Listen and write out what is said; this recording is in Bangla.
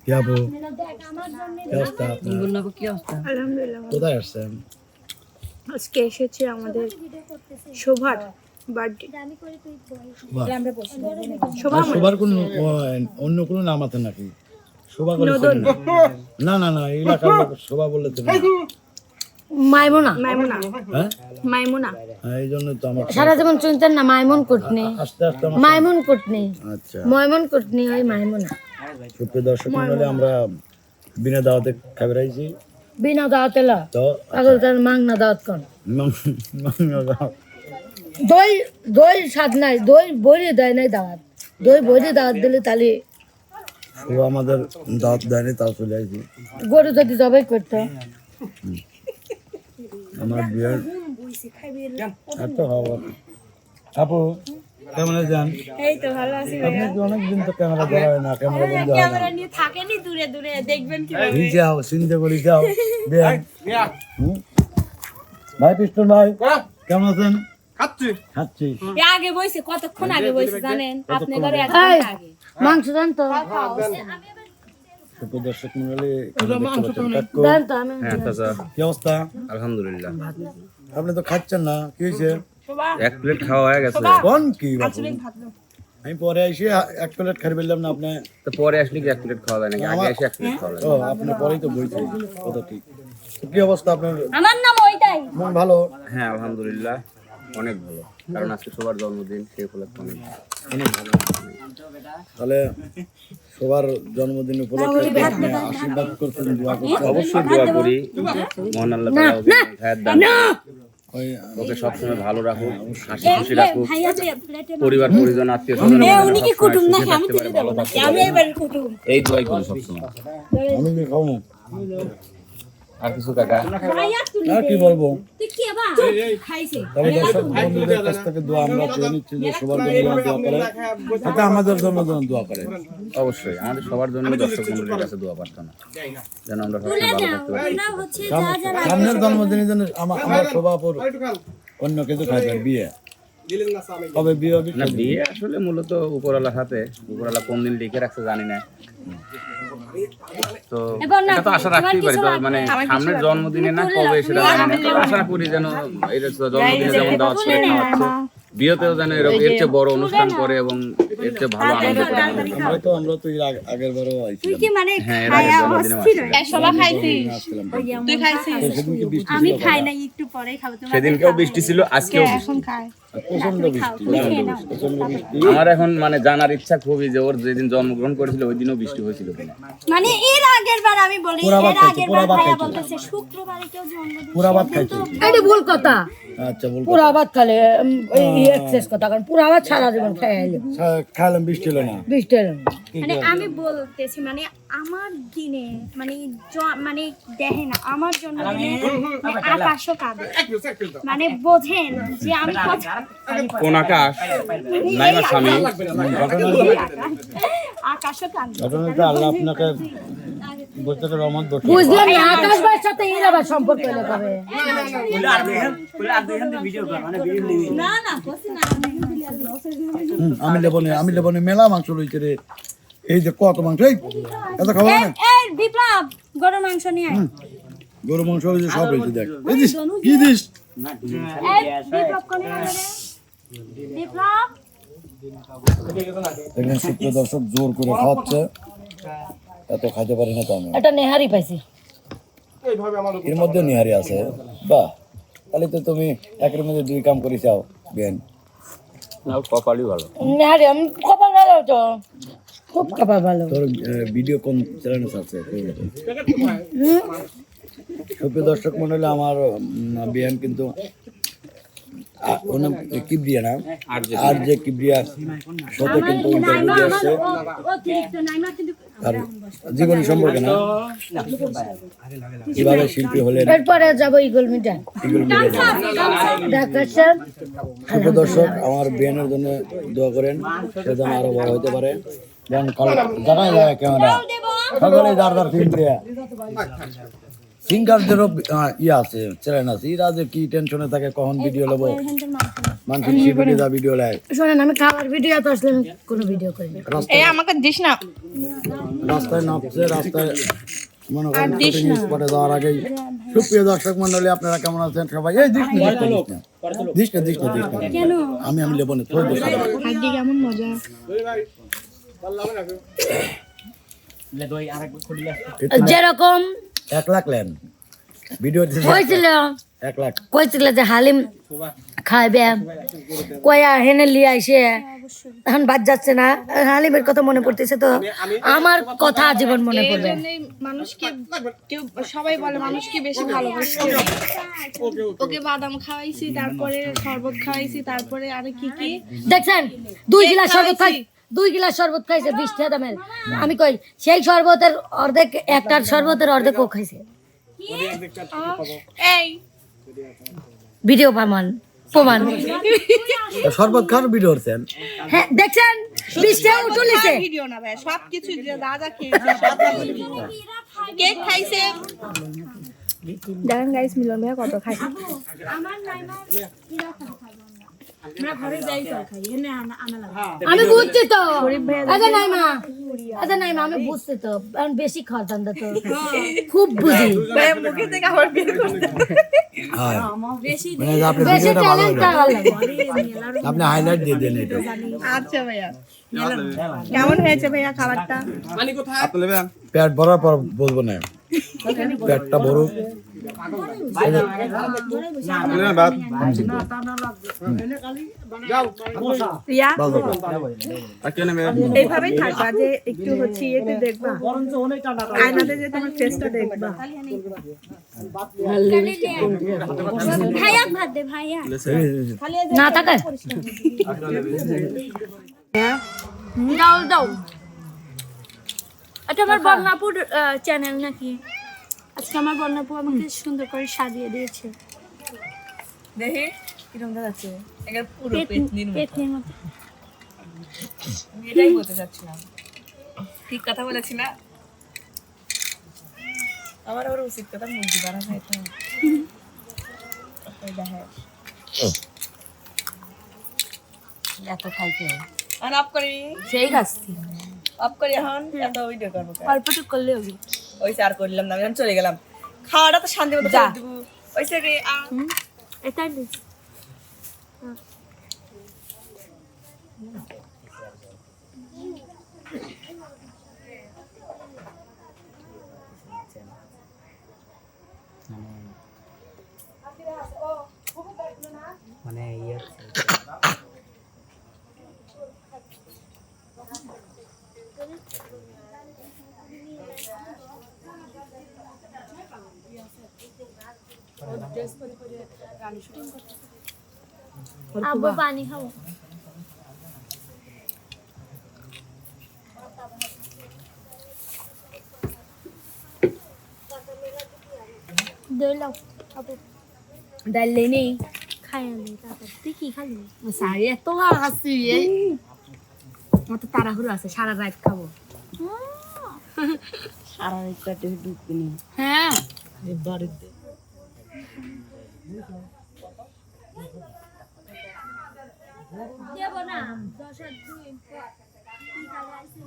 কি আপু কি অবস্থা। কোথায় আসছেন আজকে এসেছে আমাদের শোভার বার্থডে আমি করে তুই বল বাহ। আমরা বসে শোভা আর শোভার কোন অন্য কোনো নাম আছে নাকি শোভা না? না না না এই এলাকার শোভা বললে তো না। মাইমনা। মাইমুনা। হ্যাঁ? মাইমুনা। হ্যাঁ, এই জন্য তো আমার সারা জীবন চিনতেন না মাইমন কুটনি। আস্তে আস্তে আমার মাইমন কুটনি। আচ্ছা। ময়মন কুটনি ওই মাইমনা। সুপ্রিয় দর্শক মন্ডলী আমরা বিনা দাওয়াতে খাবার আইছি বিনা দাওয়াতেলা তো পাগল তার মাংনা দাওয়াত কন মাং- মাং- দাও। দই দই স্বাদ নাই দই বইরে দেয় নাই দাওয়াত। দই বইরে দাওয়াত দিলে তাহলে শুভ আমাদের দাওয়াত দেয়নি তাও চলে আইছি গরু যদি জবাই করতো। আমার বিয়ের এত হওয়া আপু কেমন আছেন? এই তো ভালো আছি আপনি কি অনেকদিন তো ক্যামেরা ধরা হয় না ক্যামেরা বন্ধ হয় ক্যামেরা নিয়ে থাকেনি দূরে দূরে দেখবেন কি এই যাও চিন্তা করি যাও। ভাই পিস্টন ভাই কেমন আছেন? খাচ্ছি। খাচ্ছি। এ আগে বইছে কতক্ষণ আগে বইছে জানেন? আপনি ঘরে মাংস দেন তো। সুপ্রিয় দর্শক মন্ডলী আমি কি অবস্থা? আলহামদুলিল্লাহ। আপনি তো খাচ্ছেন না কি হয়েছে? এক প্লেট খাওয়া হয়ে গেছে। কোন কি আমি পরে এসে এক প্লেট খাই বললাম না আপনি তো পরে আসলে কি এক প্লেট খাওয়া যায় নাকি? আগে এসে এক প্লেট খাওয়া যায়। ও আপনি পরেই তো বইছে কথা ঠিক। কি অবস্থা আপনার? আমার নাম ওইটাই। মন ভালো? হ্যাঁ আলহামদুলিল্লাহ। অনেক ভালো। কারণ আজকে সবার জন্মদিন সেই উপলক্ষে অনেক ভালো। তাহলে সবার জন্মদিন উপলক্ষে আশীর্বাদ করছেন দোয়া করছেন। অবশ্যই দোয়া করি। মহান আল্লাহ হায়াত দান ওকে সবসময় ভালো রাখুক হাসি খুশি রাখুক। পরিবার পরিজন আত্মীয় স্বজন এই দোয়াই করি সবসময়। আমি কি খাব? আর কিছু কাকা? আর কি বলব? তবে দর্শক বন্ধুদের কাছ থেকে দোয়া আমরা চেয়ে নিচ্ছি যে সবার জন্য দোয়া করে। সাথে আমাদের জন্য যেন দোয়া করে। অবশ্যই আমাদের সবার জন্য দর্শক মন্ডলীর কাছে দোয়া প্রার্থনা। যেন আমরা সবসময় ভালো থাকতে পারি। না হচ্ছে সাম- সামনের জন্মদিনের জন্য আমা- আমার সভাপর অন্য কিছু খাইবেন বিয়ে। দিলেন না স্বামী। কবে বিয়ে না বিয়ে আসলে মূলত উপরওয়ালার হাতে। উপরওয়ালা কোন দিন লিখে রাখছে জানি না। তো এটা তো আশা রাখতেই পারি তবে মানে সামনের জন্মদিনে না কবে সেটা জানি না। তবে আশা করি যেন এটা জন্মদিনে যেমন দাওয়াত করে খাওয়াচ্ছে বিয়েতেও যেন এরকম এর চেয়ে বড় অনুষ্ঠান করে এবং এর চেয়ে ভালো আনন্দ করে। আমরা তো আমরা তো আগের বারও আইছিলাম। কি মানে হ্যাঁ এর সবাই খাইছিস? তুই খাইছিস? বৃষ্টি আমি খাই না একটু পরে খাব। সেদিনকেও বৃষ্টি ছিল আজকেও বৃষ্টি। প্রচণ্ড বৃষ্টি। প্রচণ্ড বৃষ্টি। আমার এখন মানে জানার ইচ্ছা খুবই যে ওর যেদিন জন্মগ্রহণ করেছিল ওই দিনও বৃষ্টি হয়েছিল কিনা। মানে এর আগের বার আমি বলি এর আগের বার ভাইয়া খাইছি। বলতেছে শুক্রবারে কেউ জন্মদিন পুরা ভাত খাইছি। এটা ভুল কথা। আচ্ছা ভুল পুরা ভাত খালে এই এক্সেস কথা কারণ পুরা ভাত সারা জীবন খাইলাম বৃষ্টি হলো না। বৃষ্টি হলো না। মানে আমি বলতেছি মানে আমার দিনে মানে মানে দেখে না আমার জন্য আকাশও কাঁদে মানে বোঝেন যে আমি কোন আকাশ নাইমার স্বামী আকাশও কাঁদে ঘটনাটা আল্লাহ আপনাকে বলতে রহমত বসে বুঝলেন না আকাশ ভাইয়ের সাথে এর আবার সম্পর্ক এলে কবে না না বসে না হুম, আমি লেবনে আমি লেবনে মেলা মাংস রয়েছে রে এই যে কত মাংস? এই এত খাব না এই বিপ্লব গরুর মাংস নিয়ে আয়। গরু মাংস রয়েছে সব রয়েছে দেখ এই দিস কি দিস? বিপ্লব কোনে রে। বিপ্লব দেখেন সূত্র দর্শক জোর করে খাওয়াচ্ছে। এত খাইতে পারি না তো আমি। এটা নেহারি পাইছি। এর মধ্যে নিহারি আছে। বাহ তাহলে তো তুমি একের মধ্যে দুই কাম করে চাও বেন। না কপালই ভালো। নেহারি আমি কপাল ভালো তো। খুব কপাল ভালো। তোর ভিডিও কোন চ্যানেল আছে সুপ্রিয় দর্শক মন্ডলী আমার বিয়ান কিন্তু ওর নাম কিবরিয়া না আর যে কিবরিয়া কিন্তু ইন্টারভিউ দিয়ে আসছে। জীবনী সম্পর্কে না? কীভাবে শিল্পী হলেন? এরপরে যাব ইগল মিটার। এগুলো মিলে ডাক্তার দর্শক আমার বিয়ানের জন্য দোয়া করেন সে যেন আরও বড় হতে পারে। কাল জায়গায় জায়গায় ক্যামেরা। সকলে যার যার ফিল্ম দিয়ে। সিঙ্গারদেরও ইয়ে আছে চ্যানেল আছে। এরা যে কি টেনশনে থাকে কখন ভিডিও নেব মানুষের কি ভিডিও দা ভিডিও নেয় শোনেন আমি খাবার ভিডিও তো আসলে আমি কোনো ভিডিও করি না। রাস্তায় আমাকে দিস না। রাস্তায় নামছে রাস্তায় মনে করেন শুটিং স্পটে যাওয়ার আগেই। সুপ্রিয় দর্শক মন্ডলী আপনারা কেমন আছেন? সবাই এই দিস না দিস না দিস না। দিস না আমি আমি লেবো না তোর দিস কেমন মজা? দুই ভাই। পাল্লা হবে নাকি যেরকম এক লাখ লেন। ভিডিও কইছিল। এক লাখ। কইছিল যে হালিম খাইবে। কয়া হেনে লিয়ে আইসে এখন বাদ যাচ্ছে না। হালিমের কথা মনে পড়তেছে তো। আমার কথা জীবন মনে পড়বে। মানুষকে কেউ সবাই বলে মানুষকে বেশি ভালোবাসি। ওকে বাদাম খাওয়াইছি তারপরে শরবত খাওয়াইছি তারপরে আরে কি কি। দেখছেন? দুই গিলাস শরবত খাই। দুই গিলাস শরবত খাইছে বিশ টাকা দামের। আমি কই সেই শরবতের অর্ধেক একটার শরবতের অর্ধেক ও খাইছে। এই। ভিডিও প্রমাণ। প্রমাণ শরবত খাওয়ার ভিডিও করছেন? হ্যাঁ দেখছেন? বিশ টাকা তুলিছে ভিডিও না ভাই সব কিছু দাদা খেয়েছে কেক খাইছে। দেখেন গাইস মিলন ভাই কত খাইছে আমার আমি বুঝছি তো। আচ্ছা নাই মা আচ্ছা নাই মা আমি বুঝছি তো। কারণ বেশি খাওয়াতাম তো। খুব বুঝি। হ্যাঁ। আপনি হাইলাইট দিয়ে দেন এটা। আচ্ছা ভাইয়া। কেমন হয়েছে ভাইয়া খাবারটা? পেট ভরার পর বলব না। পেটটা ভরুক। এইভাবেই থাকবা যে একটু হচ্ছে ইয়েতে দেখবা। আয়নাতে যে তোমার ফেসটা দেখবা। ভাইয়া ভাত দে ভাইয়া না থাকে দাও। দাও এটা আমার বর্ণাপুর চ্যানেল নাকি? আজকে আমার বর্ণাপু আমাকে সুন্দর করে সাজিয়ে দিয়েছে। দেখি কীরকম দেখাচ্ছে এবার পুরো পেতনি- পেতনির মতো। এটাই বলতে চাচ্ছিলাম। ঠিক কথা বলেছি না? আমার আবার উচিত কথা মুখ দিবা না খাইতে এত খাইতে আর অফ করি। সেই খাচ্ছি। অফ করি এখন এত ভিডিও করব অল্পটুকু করলে হবে ওই আর করলাম না আমি চলে গেলাম। খাওয়াটা তো শান্তি মতো করে দিব। ওই থেকে এটা আব্বু পানি খাব। দইলাও আব্বু ডাল নেই তারপর। তুই কি খালি? সারি এত হাসি আমার তো তাড়াহুড়ো আছে সারা রাত খাব। হ্যাঁ দেব না দশ আর দুই কি খালি আইসি